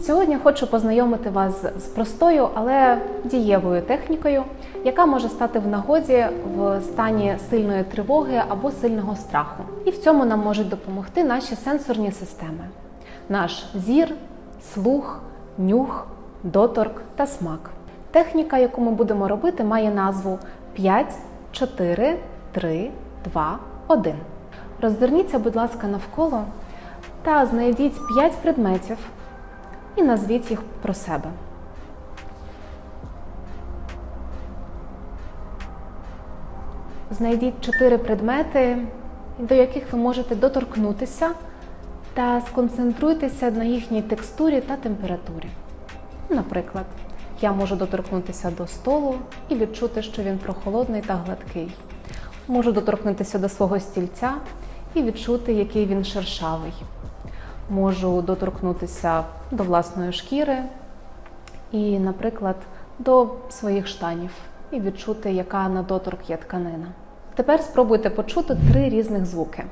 Сьогодні хочу познайомити вас з простою, але дієвою технікою, яка може стати в нагоді в стані сильної тривоги або сильного страху. І в цьому нам можуть допомогти наші сенсорні системи: наш зір, слух, нюх, доторк та смак. Техніка, яку ми будемо робити, має назву 5, 4, 3, 2, 1. Розверніться, будь ласка, навколо та знайдіть 5 предметів і назвіть їх про себе. Знайдіть 4 предмети, до яких ви можете доторкнутися та сконцентруйтеся на їхній текстурі та температурі. Наприклад, я можу доторкнутися до столу і відчути, що він прохолодний та гладкий. Можу доторкнутися до свого стільця і відчути, який він шершавий. Можу доторкнутися до власної шкіри і, наприклад, до своїх штанів і відчути, яка на доторк є тканина. Тепер спробуйте почути три різних звуки.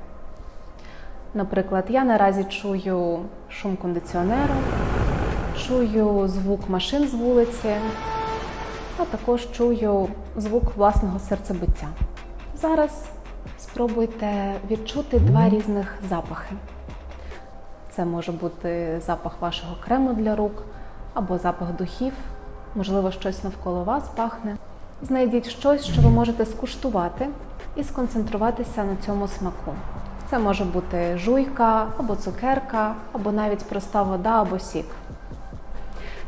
Наприклад, я наразі чую шум кондиціонеру, чую звук машин з вулиці, а також чую звук власного серцебиття. Зараз спробуйте відчути два різних запахи. Це може бути запах вашого крему для рук або запах духів, можливо, щось навколо вас пахне. Знайдіть щось, що ви можете скуштувати і сконцентруватися на цьому смаку. Це може бути жуйка або цукерка, або навіть проста вода або сік.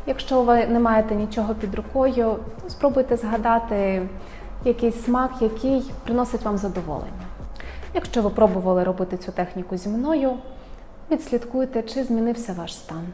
Якщо ви не маєте нічого під рукою, спробуйте згадати якийсь смак, який приносить вам задоволення. Якщо ви пробували робити цю техніку зі мною, відслідкуйте, чи змінився ваш стан.